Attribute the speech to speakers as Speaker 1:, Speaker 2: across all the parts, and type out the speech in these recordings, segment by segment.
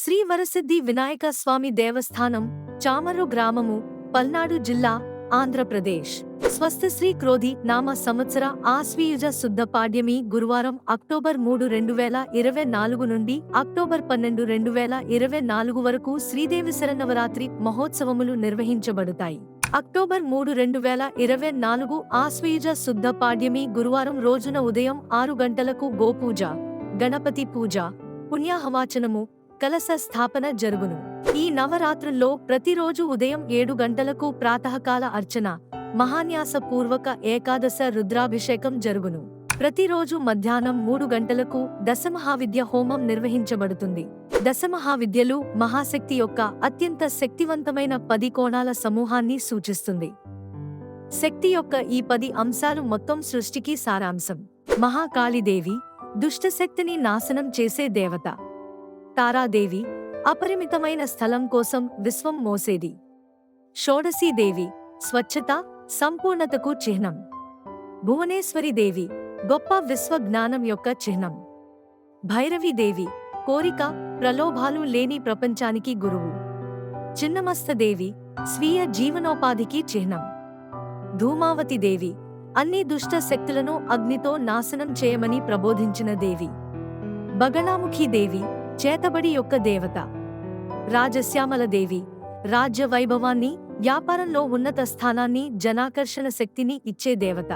Speaker 1: శ్రీ వరసిద్ధి వినాయక స్వామి దేవస్థానం చామరు గ్రామము పల్నాడు జిల్లా ఆంధ్రప్రదేశ్. స్వస్తి శ్రీ క్రోధి నామ సంవత్సర ఆశ్వీయుజ శుద్ధ పాడ్యమి గురువారం అక్టోబర్ మూడు రెండు వేల ఇరవై నాలుగు నుండి అక్టోబర్ పన్నెండు రెండు వేల ఇరవై నాలుగు వరకు శ్రీదేవి శరన్నవరాత్రి మహోత్సవములు నిర్వహించబడతాయి. అక్టోబర్ మూడు రెండు వేల ఇరవై నాలుగు ఆశ్వీయుజ శుద్ధ పాడ్యమి గురువారం రోజున ఉదయం ఆరు గంటలకు గోపూజ గణపతి పూజ పుణ్యాహవాచనము కలశ స్థాపన జరుగును. ఈ నవరాత్రుల్లో ప్రతిరోజు ఉదయం ఏడు గంటలకు ప్రాతకాల అర్చన మహాన్యాస పూర్వక ఏకాదశ రుద్రాభిషేకం జరుగును. ప్రతిరోజు మధ్యాహ్నం మూడు గంటలకు దశమహావిద్య హోమం నిర్వహించబడుతుంది. దశమహావిద్యలు మహాశక్తి యొక్క అత్యంత శక్తివంతమైన పది కోణాల సమూహాన్ని సూచిస్తుంది. శక్తి యొక్క ఈ పది అంశాలు మొత్తం సృష్టికి సారాంశం. మహాకాళీదేవి దుష్టశక్తిని నాశనం చేసే దేవత. తారాదేవి అపరిమితమైన స్థలం కోసం విశ్వం మోసేది. షోడశీదేవి స్వచ్ఛత సంపూర్ణతకు చిహ్నం. భువనేశ్వరి దేవి గొప్ప విశ్వ జ్ఞానం యొక్క చిహ్నం. భైరవీదేవి కోరిక ప్రలోభాలు లేని ప్రపంచానికి గురువు. చిన్నమస్తదేవి స్వీయ జీవనోపాధికి చిహ్నం. ధూమావతి దేవి అన్ని దుష్ట శక్తులను అగ్నితో నాశనం చేయమని ప్రబోధించిన దేవి. బగళాముఖి దేవి చేతబడి యొక్క దేవత. రాజశ్యామల దేవి రాజ్య వైభవాన్ని వ్యాపారంలో ఉన్నత స్థానాన్ని జనాకర్షణ శక్తిని ఇచ్చే దేవత.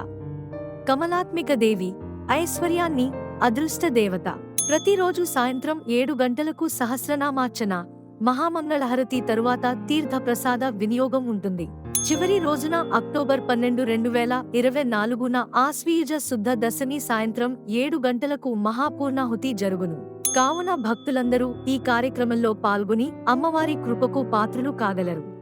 Speaker 1: కమలాత్మిక దేవి ఐశ్వర్యాన్ని అదృష్ట దేవత. ప్రతిరోజు సాయంత్రం ఏడు గంటలకు సహస్రనామార్చన మహామంగళహారతి తరువాత తీర్థ ప్రసాద వినియోగం ఉంటుంది. చివరి రోజున అక్టోబర్ పన్నెండు రెండు వేల ఇరవై నాలుగున ఆశ్వీయుజ శుద్ధ దశమి సాయంత్రం ఏడు గంటలకు మహాపూర్ణాహుతి జరుగును. కావున భక్తులందరూ ఈ కార్యక్రమంలో పాల్గొని అమ్మవారి కృపకు పాత్రులు కాగలరు.